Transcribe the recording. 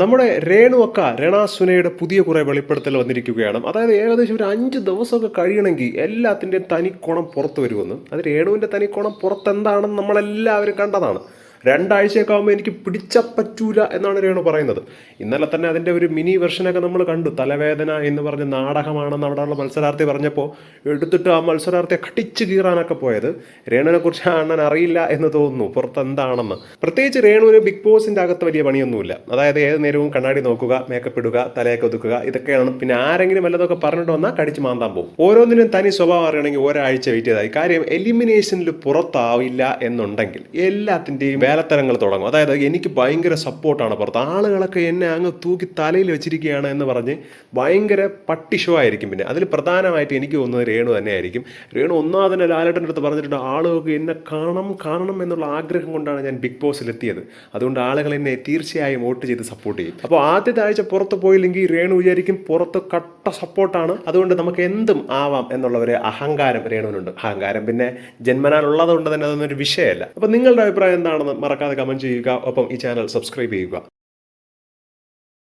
നമ്മുടെ രേണു രേണുവക്ക രണാസുനയുടെ പുതിയ കുറെ വെളിപ്പെടുത്തൽ വന്നിരിക്കുകയാണ്. അതായത് ഏകദേശം ഒരു അഞ്ച് ദിവസമൊക്കെ കഴിയണമെങ്കിൽ എല്ലാത്തിന്റെയും തനിക്കോണം പുറത്ത് വരുമെന്ന്. അത് രേണുവിന്റെ തനിക്കോണം പുറത്തെന്താണെന്ന് നമ്മളെല്ലാവരും കണ്ടതാണ്. രണ്ടാഴ്ചയൊക്കെ ആകുമ്പോൾ എനിക്ക് പിടിച്ച പറ്റൂല എന്നാണ് രേണു പറയുന്നത്. ഇന്നലെ തന്നെ അതിന്റെ ഒരു മിനി വെർഷനൊക്കെ നമ്മൾ കണ്ടു. തലവേദന എന്ന് പറഞ്ഞ് നാടകമാണെന്ന് അവിടെയുള്ള മത്സരാർത്ഥി പറഞ്ഞപ്പോൾ എടുത്തിട്ട് ആ മത്സരാർത്ഥിയെ കടിച്ചു കീറാനൊക്കെ പോയത്. രേണുവിനെ കുറിച്ച് അണ്ണൻ അറിയില്ല എന്ന് തോന്നുന്നു. പുറത്ത് എന്താണെന്ന് പ്രത്യേകിച്ച് രേണുവിന് ബിഗ് ബോസിന്റെ അകത്ത് വലിയ പണിയൊന്നുമില്ല. അതായത് ഏത് നേരവും കണ്ണാടി നോക്കുക മേക്കപ്പ് ഇടുക തലയൊക്കെ ഒതുക്കുക ഇതൊക്കെയാണ്. പിന്നെ ആരെങ്കിലും വല്ലതൊക്കെ പറഞ്ഞിട്ട് വന്നാൽ കടിച്ച് മാന്താൻ പോകും. ഓരോന്നിനും തനി സ്വഭാവം അറിയണമെങ്കിൽ ഒരാഴ്ച വെയിറ്റ് ചെയ്തായി കാര്യം എലിമിനേഷനിൽ പുറത്താവില്ല എന്നുണ്ടെങ്കിൽ എല്ലാത്തിന്റെയും വേലത്തരങ്ങൾ തുടങ്ങും. അതായത് എനിക്ക് ഭയങ്കര സപ്പോർട്ടാണ് പുറത്ത്. ആളുകളൊക്കെ എന്നെ അങ്ങ് തൂക്കി തലയിൽ വെച്ചിരിക്കുകയാണ് എന്ന് പറഞ്ഞ് ഭയങ്കര പട്ടി ഷോ ആയിരിക്കും പിന്നെ. അതിൽ പ്രധാനമായിട്ട് എനിക്ക് തോന്നുന്നത് രേണു തന്നെയായിരിക്കും. രേണു ഒന്നാമതിനെ ലാലേട്ടന്റെ അടുത്ത് പറഞ്ഞിട്ടുണ്ട് ആളുകൾക്ക് എന്നെ കാണണം കാണണം എന്നുള്ള ആഗ്രഹം കൊണ്ടാണ് ഞാൻ ബിഗ് ബോസിൽ എത്തിയത് അതുകൊണ്ട് ആളുകൾ എന്നെ തീർച്ചയായും വോട്ട് ചെയ്ത് സപ്പോർട്ട് ചെയ്യും. അപ്പോൾ ആദ്യത്തെ ആഴ്ച പുറത്ത് പോയില്ലെങ്കിൽ രേണു വിചാരിക്കും പുറത്ത് കട്ട സപ്പോർട്ടാണ്. അതുകൊണ്ട് നമുക്ക് എന്തും ആവാം എന്നുള്ള ഒരു അഹങ്കാരം രേണുവിനുണ്ട്. അഹങ്കാരം പിന്നെ ജന്മനാൽ ഉള്ളതുകൊണ്ട് തന്നെ അതൊന്നും ഒരു വിഷയമല്ല. അപ്പോൾ നിങ്ങളുടെ അഭിപ്രായം എന്താണെന്ന് മറക്കാതെ കമന്റ് ചെയ്യുക. ഒപ്പം ഈ ചാനൽ സബ്സ്ക്രൈബ് ചെയ്യുക.